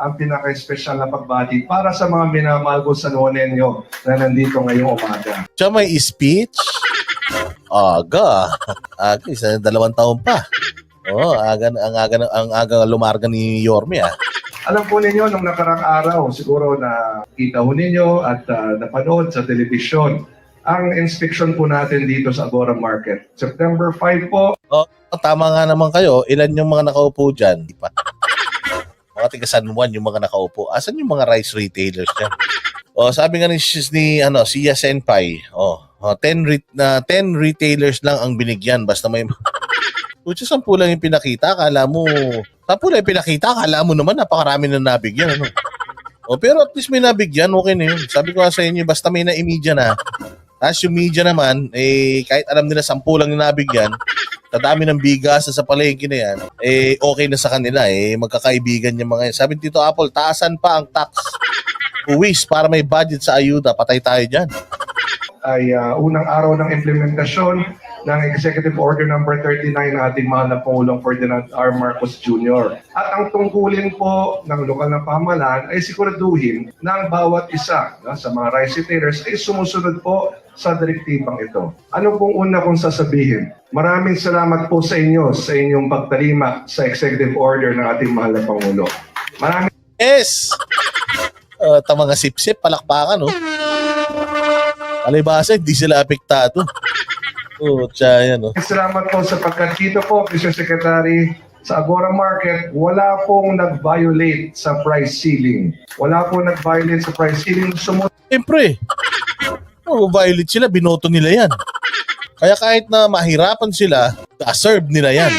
ang pinaka-special na pagbati para sa mga minamahal ko sa Nuonenyo na nandito ngayong umaga. Siya may speech. Aga. Aga, isa dalawang taon pa. Oh, aga ang aga ang aga lumarga ni Yorme ah. Alam po ninyo, nung nakarang araw, siguro na kita ho ninyo at ah, napanood sa telebisyon, ang inspection po natin dito sa Agora Market. September 5 po, Oh, tama nga naman kayo. Ilan yung mga nakaupo diyan? Di pa. Mga tiga San Juan yung mga nakaupo. Asan yung mga rice retailers diyan? Oh, sabi nga ni, ni ano, Sia Senpai, oh, oh 10 re- na 10 retailers lang ang binigyan basta may Pucha, sampu lang yung pinakita, akala mo, sampu lang pinakita, akala mo naman napakarami na nabigyan, ano? Oh, pero at least may nabigyan, okay na yun. Sabi ko sa inyo, basta may na-media na. Tapos yung media naman, eh, kahit alam nila sampu lang yung nabigyan, kadami ng bigas sa palengke na yan, eh, okay na sa kanila, eh, magkakaibigan yung mga yan. Sabi ni Tito Apple, taasan pa ang tax. Uwis para may budget sa ayuda, patay tayo dyan. ay ah, unang araw ng implementasyon ng Executive Order number 39 ng ating mahal na Pangulong Ferdinand R. Marcos Jr. At ang tungkulin po ng lokal na pamahalaan ay siguraduhin na ang bawat isa no, sa mga rice ay sumusunod po sa direktibang ito. Ano pong una kong sasabihin? Maraming salamat po sa inyo sa inyong pagtalima sa Executive Order ng ating mahal na Pangulo. Maraming Yes! Uh, ta mga sip-sip, palakpakan, no? Alibasa, hindi sila apektado. Oh, tsaya yan, no? Salamat po sapagkat dito po, Mr. Secretary, sa Agora Market, wala pong nag-violate sa price ceiling. Wala pong nag-violate sa price ceiling. Sumunod Siyempre, oh, violate sila, binoto nila yan. Kaya kahit na mahirapan sila, serve nila yan.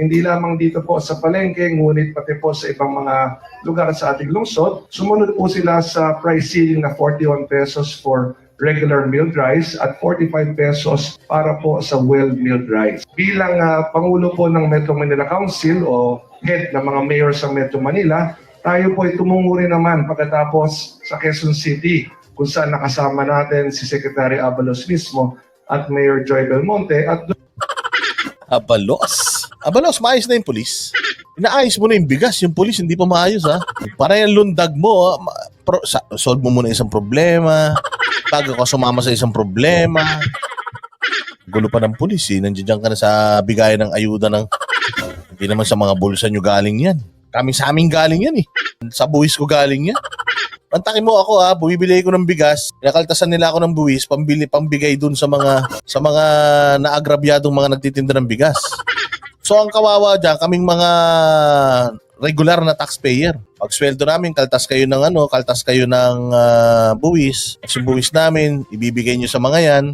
hindi lamang dito po sa palengke, ngunit pati po sa ibang mga lugar sa ating lungsod, sumunod po sila sa price ceiling na 41 pesos for regular milled rice at 45 pesos para po sa well-milled rice. Bilang ah, Pangulo po ng Metro Manila Council o head ng mga mayor sa Metro Manila, tayo po ay tumungo rin naman pagkatapos sa Quezon City kung saan nakasama natin si Secretary Abalos mismo at Mayor Joy Belmonte at Abalos. Abalos, maayos na yung polis. Inaayos mo na yung bigas, yung polis hindi pa maayos ha. Para yung lundag mo, ah, ma- pro- solve mo muna isang problema. Bago ka sumama sa isang problema. Gulo pa ng polis eh. Nandiyan ka na sa bigayan ng ayuda ng... Hindi naman sa mga bulsa nyo galing yan. Kami sa amin galing yan eh. Sa buwis ko galing yan. Antakin mo ako ha, bumibili ko ng bigas, nakaltasan nila ako ng buwis, pambili, pambigay dun sa mga sa mga naagrabyadong mga nagtitinda ng bigas. So ang kawawa dyan, kaming mga regular na taxpayer. Pag sweldo namin, kaltas kayo ng ano, kaltas kayo ng ah, buwis. At yung buwis namin, ibibigay nyo sa mga yan.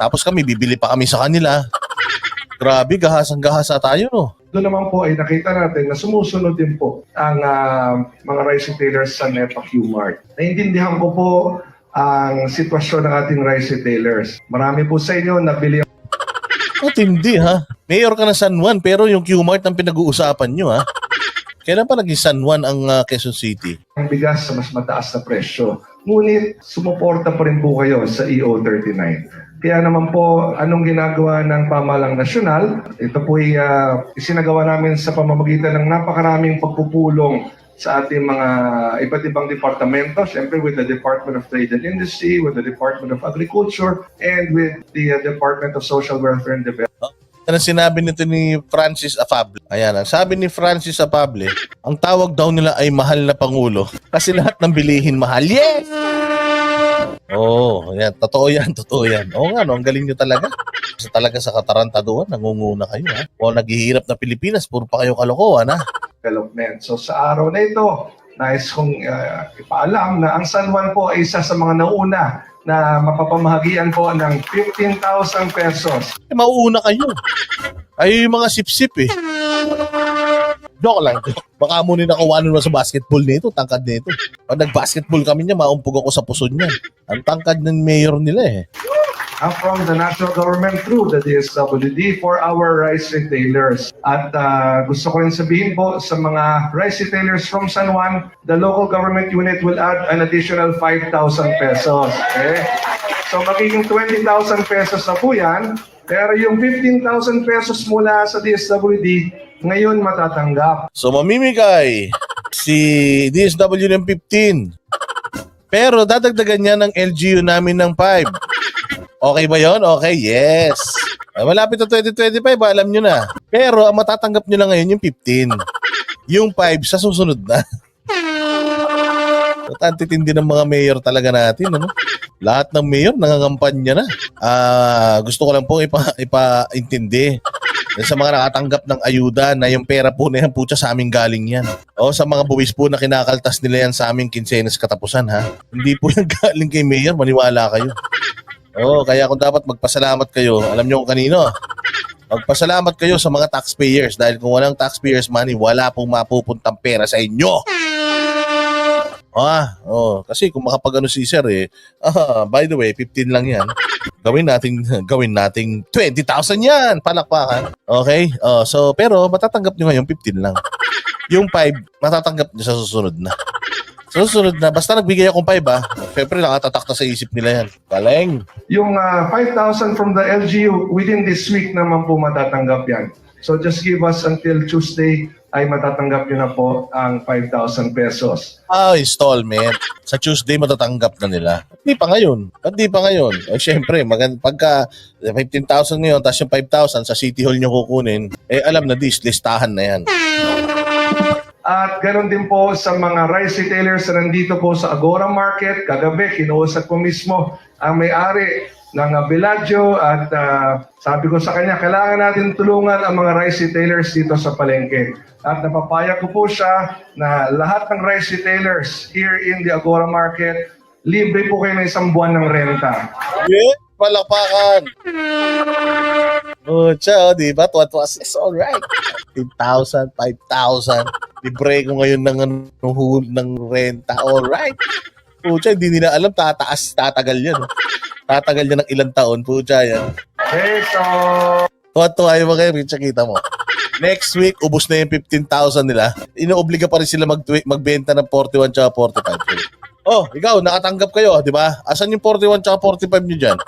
Tapos kami, bibili pa kami sa kanila. Grabe, gahasang gahasa tayo, no? Doon naman po ay nakita natin na sumusunod din po ang ah, mga rice retailers sa NEPA Q-Mart. Naintindihan ko po ang sitwasyon ng ating rice retailers. Marami po sa inyo nabili At hindi, ha? Mayor ka ng San Juan, pero yung Q-Mart ang pinag-uusapan nyo, ha? Kailan pa naging San Juan ang ah, Quezon City? ang bigas sa mas mataas na presyo. Ngunit sumuporta pa rin po kayo sa E EO39. Kaya naman po, anong ginagawa ng pamalang nasyonal? Ito po ay ah, isinagawa namin sa pamamagitan ng napakaraming pagpupulong sa ating mga iba't ibang departamento, siyempre with the Department of Trade and Industry, with the Department of Agriculture, and with the uh, Department of Social Welfare and Development. Ano sinabi nito ni Francis Afable? Ayan, ang sabi ni Francis Afable, ang tawag daw nila ay mahal na Pangulo kasi lahat ng bilihin mahal. Yes! Oo, oh, yan. Totoo yan, totoo yan. Oo nga, no, ang galing nyo talaga. Kasi talaga sa katarantaduan, nangunguna kayo, ha? O naghihirap na Pilipinas, puro pa kayo kalokohan, ha? development. So sa araw na ito, nais kong uh, ipaalam na ang San Juan po ay isa sa mga nauna na mapapamahagian po ng 15,000 pesos. Eh, mauuna kayo. Ay, yung mga sip-sip, eh. Joke lang. Baka muna nakuha naman sa basketball nito, tangkad nito. Pag nag-basketball kami niya, maumpog ako sa puson niya. Ang tangkad ng mayor nila, eh. Uh, from the national government through the DSWD for our rice retailers. At uh, gusto ko rin sabihin po sa mga rice retailers from San Juan, the local government unit will add an additional 5,000 pesos. Okay? So magiging 20,000 pesos na po yan. Pero yung 15,000 pesos mula sa DSWD, ngayon matatanggap. So mamimigay si DSW ng 15. Pero dadagdagan niya ng LGU namin ng 5. Okay ba yon? Okay, yes. Ay, malapit na 2025, alam nyo na. Pero ang matatanggap nyo lang ngayon yung 15. Yung 5 sa susunod na. At ang titindi ng mga mayor talaga natin, ano? Lahat ng mayor nangangampanya na. Ah, gusto ko lang pong ipa, ipaintindi sa mga nakatanggap ng ayuda na yung pera po na yan, putya sa amin galing yan. O sa mga buwis po na kinakaltas nila yan sa aming kinsenas katapusan ha. Hindi po yan galing kay mayor, maniwala kayo. Oo, kaya kung dapat magpasalamat kayo, alam nyo kung kanino. Magpasalamat kayo sa mga taxpayers dahil kung walang taxpayers money, wala pong mapupuntang pera sa inyo. Ah, oh, kasi kung makapag ano si sir eh, ah, by the way, 15 lang yan. Gawin nating gawin nating 20,000 yan, palakpakan. Okay? Oh, so pero matatanggap niyo ngayon 15 lang. Yung 5 matatanggap niyo sa susunod na. Sa susunod na, basta nagbigay akong 5 ah. Siyempre nakatatak na sa isip nila yan. Galing. Yung ah, 5,000 from the LGU, within this week naman po matatanggap yan. So just give us until Tuesday ay matatanggap nyo na po ang 5,000 pesos. Ah, installment. Sa Tuesday matatanggap na nila. Hindi pa ngayon. Ba't di pa ngayon? Eh, syempre, magand pagka 15,000 ngayon, tapos yung 5,000 sa City Hall nyo kukunin, eh alam na dis, listahan na yan. At ganoon din po sa mga rice retailers na nandito po sa Agora Market. Kagabi, kinuusap ko mismo ang may-ari ng uh, Bellagio at ah, sabi ko sa kanya, kailangan natin tulungan ang mga rice retailers dito sa palengke. At napapaya ko po siya na lahat ng rice retailers here in the Agora Market, libre po kayo ng isang buwan ng renta. Yeah, palakpakan. Oh, tiya, oh, di ba? Tuwa-tuwa. It's all right. 10,000, 5,000. Libre ko ngayon ng, ano, hul- ng renta. All right. Pucha, hindi nila alam, tataas, tatagal yan. oh. Tatagal yan ng ilang taon, pucha yan. So Tuwa-tuwa yung mga Richard, kita mo. Next week, ubos na yung 15,000 nila. Inoobliga pa rin sila mag magbenta ng 41 tsaka 45. Oh, ikaw, nakatanggap kayo, di ba? Asan yung 41 tsaka 45 nyo dyan?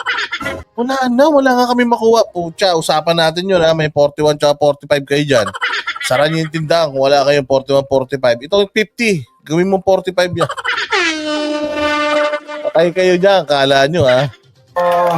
Wala na, wala nga kami makuha. Pucha, usapan natin yun ha. May 41 tsaka 45 kayo dyan. Sara nyo yung tindahan wala kayong 41, 45. Ito yung 50. Gawin mo 45 yan. Patay kayo dyan, kala nyo ha. Oh,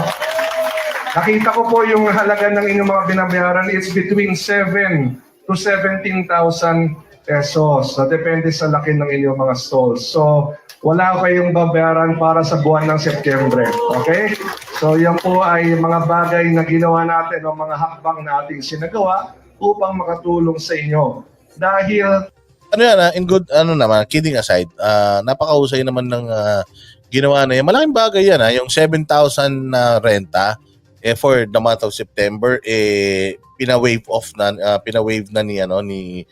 nakita ko po yung halaga ng inyong mga binabayaran. It's between 7 to 17,000 pesos. So, depende sa laki ng inyong mga stalls. So, wala kayong babayaran para sa buwan ng Setyembre. Okay? So, yan po ay mga bagay na ginawa natin o mga hakbang na ating sinagawa upang makatulong sa inyo. Dahil ano yan, ah, in good, ano naman, kidding aside, ah, napakahusay naman ng ah, ginawa na yan. Malaking bagay yan, ah, yung 7,000 na renta, eh, for the month of September, eh, pina-wave off na, ah, pina-wave na ni, ano, ni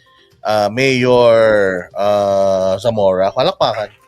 ah, Mayor ah, Zamora. Palakpakan.